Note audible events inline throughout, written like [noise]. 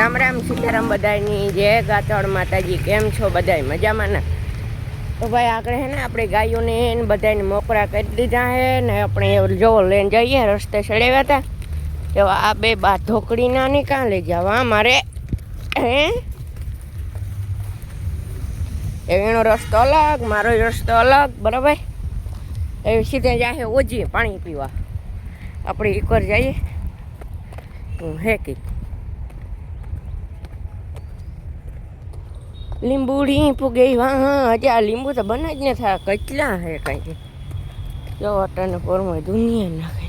રામ રામ સીતારામ બધાની જય ગાતળ માતાજી. કેમ છો બધાય? મજામાં ને? તો ભાઈ આગળ હે ને આપણે ગાયોને ને બધાને મોકરા કરી દીધા હે ને આપણે જો લઈને જઈએ રસ્તે ચડાવ્યા હતા. તો આ બે બા ઢોકળીના ને કાં લઈ જવા મારે. હે? એનો રસ્તો અલગ, મારો રસ્તો અલગ, બરાબર? એ સીધે જાહે ઓજી પાણી પીવા. આપણે એકવાર જઈએ. હું હે લીંબુડી ફૂગઈ વાહ આ લીંબુ તો બને જ ને થાય કચલા હે કંઈ. જો અટાને પોરમાં દુનિયા નાખે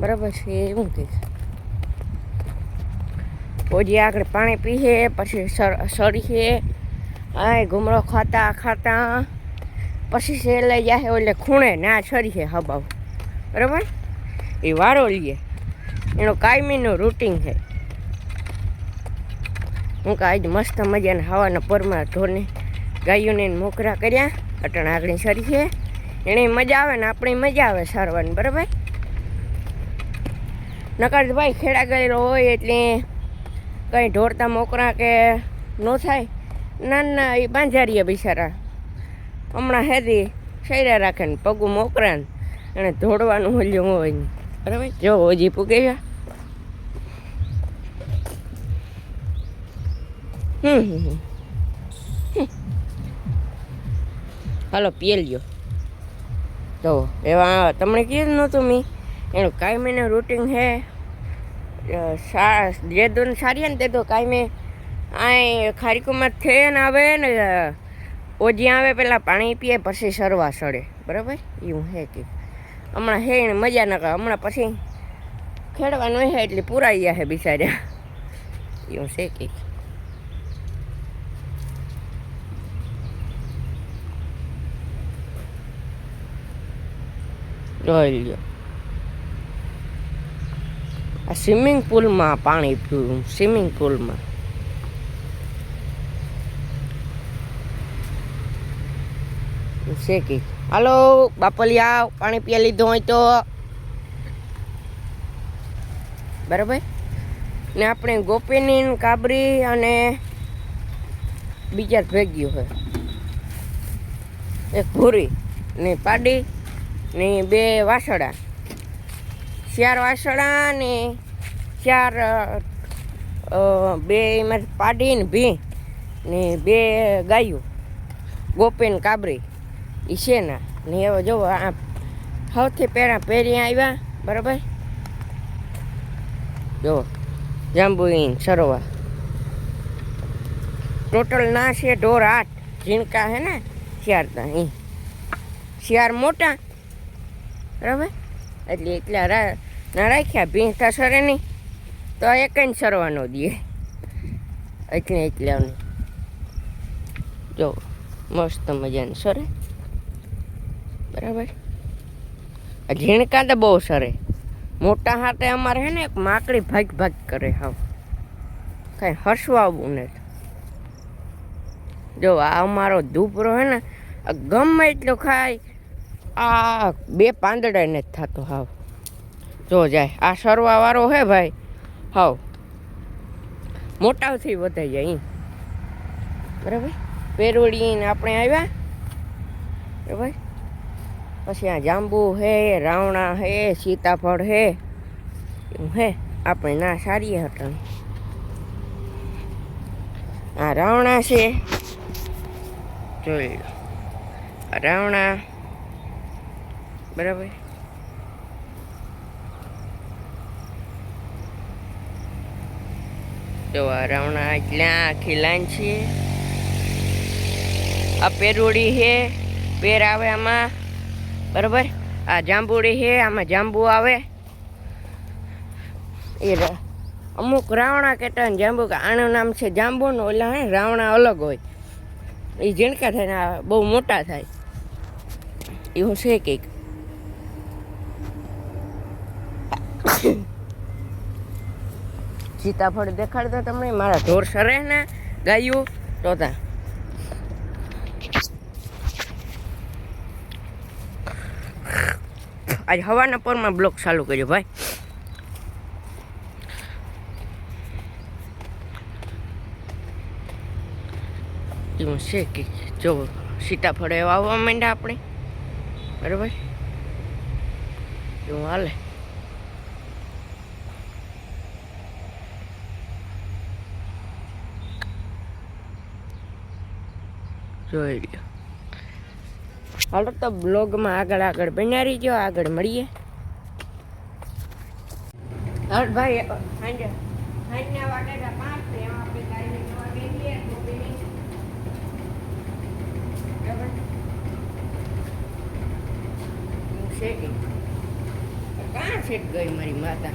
બરાબર છે એવું કે પોજી આગળ પાણી પીએ પછી સળીએ આ ઘૂમરો ખાતા ખાતા. પછી છે લઈ જાય એટલે ખૂણે, ના છરીએ હબાવ. બરાબર? એ વારો લઈએ એનો કાયમીનું રૂટિંગ છે. હું કાંઈ આજ મસ્ત મજાના હવાના પરમાં ઢોરને ગાયોને મોકરા કર્યા, અટણ આગળ સરી છે એને મજા આવે ને આપણે મજા આવે સારવાની બરાબર? નકર ભાઈ ખેડા ગયેલો હોય એટલે કંઈ ઢોરતા મોકરા કે ન થાય. ના ના એ બાંજારીએ બિચારા. હમણાં હેદી સૈરા રાખે ને પગું મોકરા ને એને ધોડવાનું હલ્યું હોય બરાબર? જો હજી પૂગે ગયા હમ હમ હમ. હમ. હાલો લ્યો તો એવા તમને કીધું નહોતું મેં. એનું કાયમીનું રૂટિન છે જે દોન સારી ને તે તો કાયમી. આ ખારીકુમાં થે ને આવે ને ઓજી આવે પેલા પાણી પીએ, પછી સરવા સડે. બરાબર? એવું હે કે. હમણાં હે એને મજા ના કરે હમણાં પછી ખેડવાનું હે એટલે પૂરાઈ ગયા હે બિચાર્યા એવું છે કે. જોઈ લ્યો આ સ્વિમિંગ પુલમાં પાણી પીવું સ્વિમિંગ પુલમાં છે કે? હાલો બાપલિયા પાણી પીએ લીધું હોય તો. બરાબર? ને આપણે ગોપીની ને કાબરી અને બીજા જ ભેગ્યું હોય. એક ભૂરી ને પાડી. ને બે વાસળા ચાર વાસળા ને ચાર બે એમાં પાડીને ભી ને બે ગાયું. ગોપીન કાબરી. એ શેના ને. એવો જો આ સૌથી પહેલાં પહેરી આવ્યા બરાબર? જો જાંબુઈન સરોવર ટોટલ ના છે ઢોર આઠ. ઝીણકા હે ને? શિયાર તા અહીં શિયાર મોટા બરાબર? એટલે એટલા ના રાખ્યા ભીંસતા સરે નહીં. તો એક જ સરવાનો દે એટલે એટલે જો, મસ્ત મજાનું સરે. બરાબર? ઝીણકા તો બહુ સરે. મોટા હાથે અમારે હે ને એક માકડી ભાગ ભાગ કરે હાવ. કાંઈ હસવાવું નથી. જો, આ અમારો ધૂપરો હે ને ગમે એટલો ખાય આ બે પાંદડા જ થતો, હાવ. જો જાય, આ સરવાવાળો હે ભાઈ, હાવ. મોટાથી વધાઈ જાય અહીં બરાબર? પેરોડીને આપણે આવ્યા. બરાબર પછી આ જાંબુ હે, રાવણા હે, સીતાફળ હે, એવું હે. આપણે ના સારી હતા. આ રાવણા છે. જોઈ રાવણા બરાબર. જો આ રાવણા એટલા આખી લાઈન છે. આ પેરોડી છે પેર આવે આમાં. બરાબર? આ જાંબુડી છે આમાં જાંબુ આવે. એ અમુક રાવણા કહેતા જાંબુ આનું નામ છે જાંબુનું ઓલા હે રાવણા અલગ હોય. એ ઝીણકા થાય ને બહુ મોટા થાય. એવું છે કંઈક. સીતાફળ દેખાડતા તમને, મારા ઢોર સરે ને, ગાયું. તોતા આજ હવાના પરમાં બ્લોક ચાલુ કર્યો, ભાઈ. એવું છે કે જો સીતાફળ એવા આવવા માંડ્યા આપણે? બરાબર? એવું હાલે. જોઈ લ્યો. હાલો તો બ્લોગમાં આગળ આગળ બન્યા જો આગળ મળીએ. હાલ ભાઈ સાંજે સાંજના વાગેલા પાંચ છે ગઈ મારી માતા?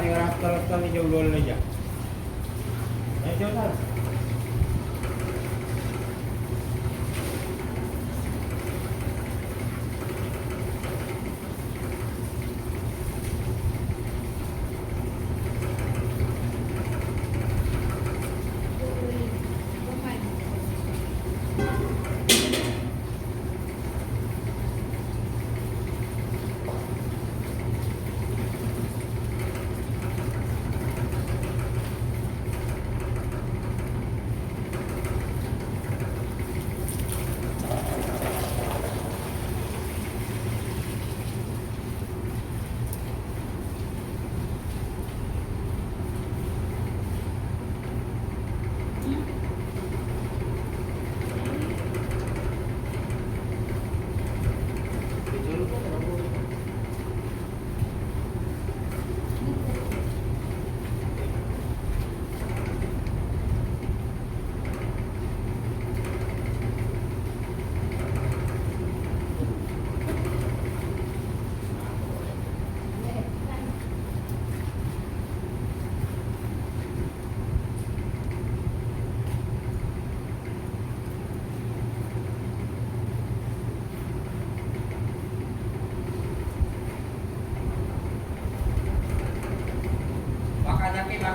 મારી રસ્તા રસ્તાની જેવું ડોલ લઈ જા નહીં જોતા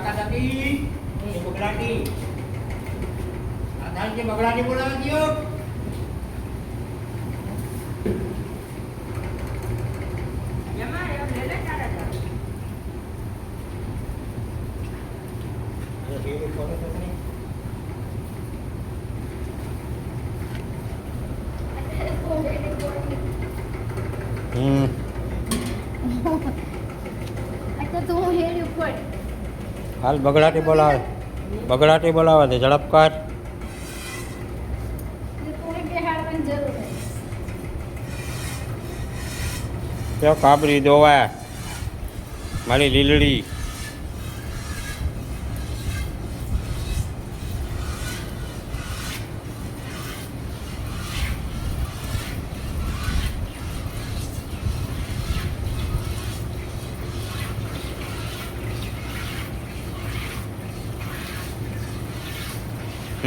જાતી એ બગડાટી આધાર બગડાટી બોલાવા દ્યો એમાં એમ લે લે તારા તારા. એ એ [laughs] હાલ બગડાટી બોલાવે. બગડાટી બોલાવે તે ઝડપ કર કોઈ બેહાડવાની જરૂર નથી તો કાબરી દોવા મારી લીલડી.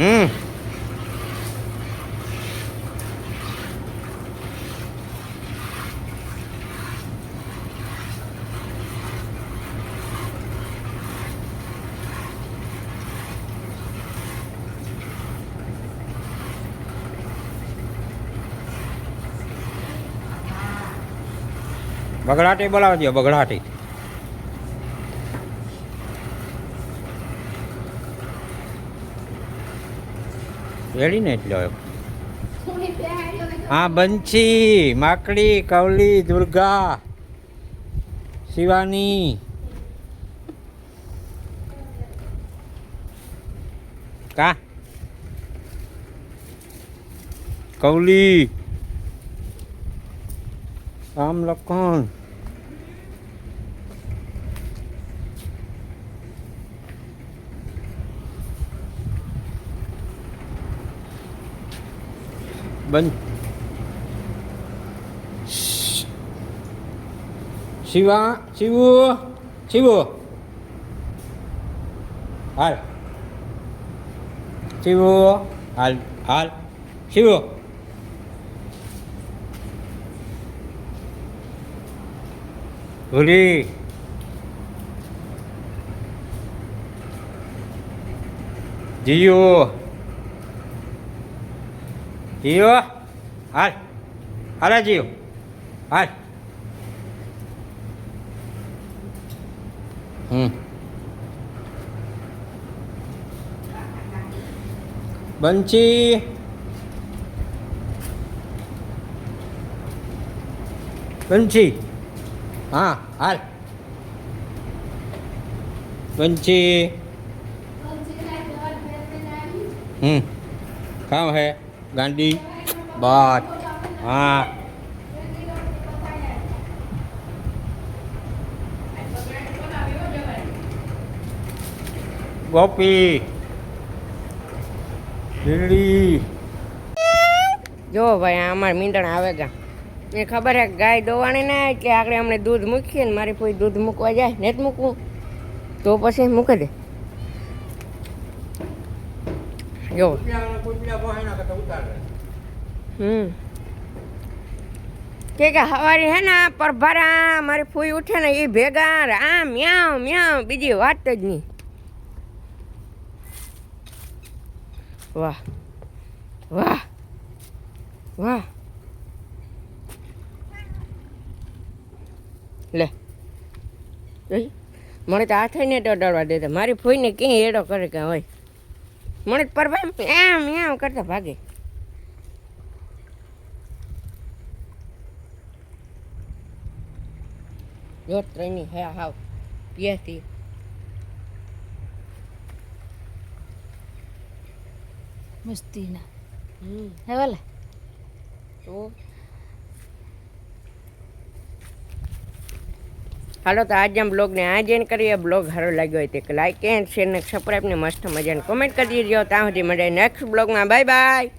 હમ. બગડાટી બોલાવી દો બગડાટી. રેડી ને એટલે હા બંછી માકડી કવલી દુર્ગા શિવાની. કા? કવલી. રામ લખણ. બંધ શિવા શિવુ શિવુ. હાલ. શિવુ હાલ હાલ. શિવુ. ભૂલી. જીયો. જીયો હાલ. હાલા જીઓ હાલ. હમ. બંચી. બંચી. હા હાલ. બંચી. હમ. કામ હે? ગાંડી બાત હા ગોપી લીલી જો ભાઈ અમારે મીંડણ આવે ગા. એ ખબર હે ગાય દોવાની ના એટલે આગળ અમને દૂધ મૂકીએ ને મારી કોઈ દૂધ મૂકવા જાય ને જ મૂકવું? તો પછી મૂકી દે. જો. હમ. કે કે હવારી હે ને પરભારા, મારી ફૂઈ ઉઠે ને એ ભેગા આ મ્યાવ મ્યાવ બીજી વાત જ નહીં. વાહ વાહ વાહ. લે. મને તો હાથે ને ડરવા દે મારી ફૂઈને ક્યાંય એડો કરે કે હોય. મને તો એમ એમ કરતા ભાગે. જો ત્રણની હે હાવ પિયાથી મસ્તીના. હે વાલા. તો? હાલો તો આજે બ્લોગને આ જેન કરીએ. બ્લોગ સારો લાગ્યો હોય તો લાઈક એન્ડ શેર ને સબસ્ક્રાઈબને મસ્ત મજાને કોમેન્ટ કરી દીજો. ત્યાં સુધી મળે નેક્સ્ટ બ્લોગમાં. Bye bye.